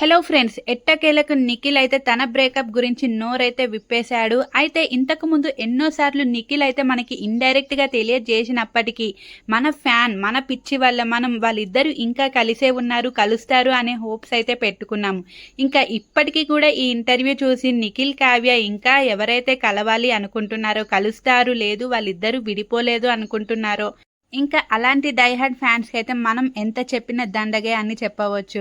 Hello friends ఎట్టకేలకు నిఖిల్ అయితే తన బ్రేకప్ గురించి నోరైతే విప్పేశాడు. అయితే ఇంతకు ముందు ఎన్నోసార్లు నిఖిల్ అయితే మనకి ఇండైరెక్ట్గా తెలియజేసినప్పటికీ మన ఫ్యాన్ మన పిచ్చి వల్ల మనం వాళ్ళిద్దరూ ఇంకా కలిసే ఉన్నారు కలుస్తారు అనే హోప్స్ అయితే పెట్టుకున్నాము ఇంకా ఇప్పటికీ కూడా ఈ ఇంటర్వ్యూ చూసి నిఖిల్ కావ్య ఇంకా ఎవరైతే కలవాలి అనుకుంటున్నారో కలుస్తారు లేదు వాళ్ళిద్దరూ విడిపోలేదు అనుకుంటున్నారో ఇంకా అలాంటి డైహార్డ్ ఫ్యాన్స్కి అయితే మనం ఎంత చెప్పిన దండగే అని చెప్పవచ్చు.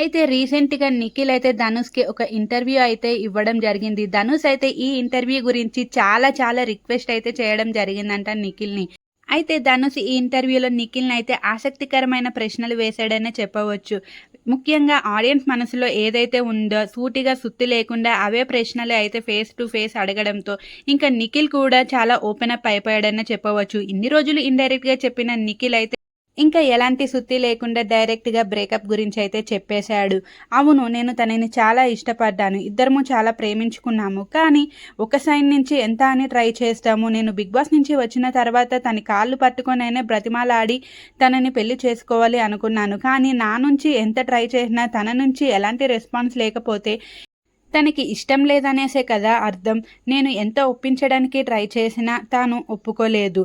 అయితే రీసెంట్గా నిఖిల్ అయితే ధనుష్కి ఒక ఇంటర్వ్యూ అయితే ఇవ్వడం జరిగింది. ధనుష్ అయితే ఈ ఇంటర్వ్యూ గురించి చాలా చాలా రిక్వెస్ట్ అయితే చేయడం జరిగిందంట నిఖిల్ని. అయితే ధనుష్ ఈ ఇంటర్వ్యూలో నిఖిల్ని అయితే ఆసక్తికరమైన ప్రశ్నలు వేశాడనే చెప్పవచ్చు. ముఖ్యంగా ఆడియన్స్ మనసులో ఏదైతే ఉందో సూటిగా సుత్తి లేకుండా అవే ప్రశ్నలు అయితే ఫేస్ టు ఫేస్ అడగడంతో ఇంకా నిఖిల్ కూడా చాలా ఓపెన్ అప్ అయిపోయాడనే చెప్పవచ్చు. ఇన్ని రోజులు ఇండైరెక్ట్గా చెప్పిన నిఖిల్ అయితే ఇంకా ఎలాంటి సుత్తి లేకుండా డైరెక్ట్గా బ్రేకప్ గురించి అయితే చెప్పేశాడు. అవును నేను తనని చాలా ఇష్టపడ్డాను. ఇద్దరము చాలా ప్రేమించుకున్నాము. కానీ ఒక సైడ్ నుంచి ఎంత అని ట్రై చేస్తాము. నేను బిగ్ బాస్ నుంచి వచ్చిన తర్వాత తన కాళ్ళు పట్టుకొనైనా బ్రతిమాలాడి తనని పెళ్ళి చేసుకోవాలి అనుకున్నాను. కానీ నా నుంచి ఎంత ట్రై చేసినా తన నుంచి ఎలాంటి రెస్పాన్స్ లేకపోతే తనకి ఇష్టం లేదనేసే కదా అర్థం. నేను ఎంత ఒప్పించడానికి ట్రై చేసినా తాను ఒప్పుకోలేదు.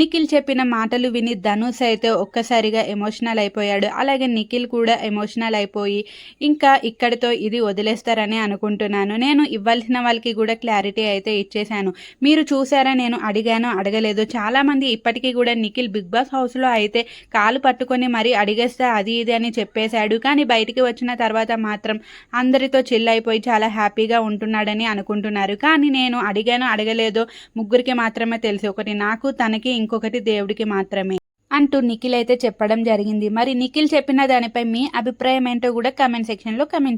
నిఖిల్ చెప్పిన మాటలు విని ధనుష్ అయితే ఒక్కసారిగా ఎమోషనల్ అయిపోయాడు. అలాగే నిఖిల్ కూడా ఎమోషనల్ అయిపోయి ఇంకా ఇక్కడితో ఇది వదిలేస్తారని అనుకుంటున్నాను. నేను ఇవ్వాల్సిన వాళ్ళకి కూడా క్లారిటీ అయితే ఇచ్చేశాను. మీరు చూసారా? నేను అడిగాను అడగలేదు. చాలామంది ఇప్పటికీ కూడా నిఖిల్ బిగ్ బాస్ హౌస్లో అయితే కాలు పట్టుకొని మరీ అడిగేస్తే అది ఇది అని చెప్పేశాడు. కానీ బయటికి వచ్చిన తర్వాత మాత్రం అందరితో చిల్ అయిపోయి చాలా హ్యాపీగా ఉంటున్నాడని అనుకుంటున్నారు. కానీ నేను అడిగాను అడగలేదో ముగ్గురికి మాత్రమే తెలుసు. ఒకటి నాకు తనకి ఇంకొకటి దేవుడికి మాత్రమే అంటూ నిఖిల్ అయితే చెప్పడం జరిగింది. మరి నిఖిల్ చెప్పిన దానిపై మీ అభిప్రాయం ఏంటో కూడా కమెంట్ సెక్షన్లో కమెంట్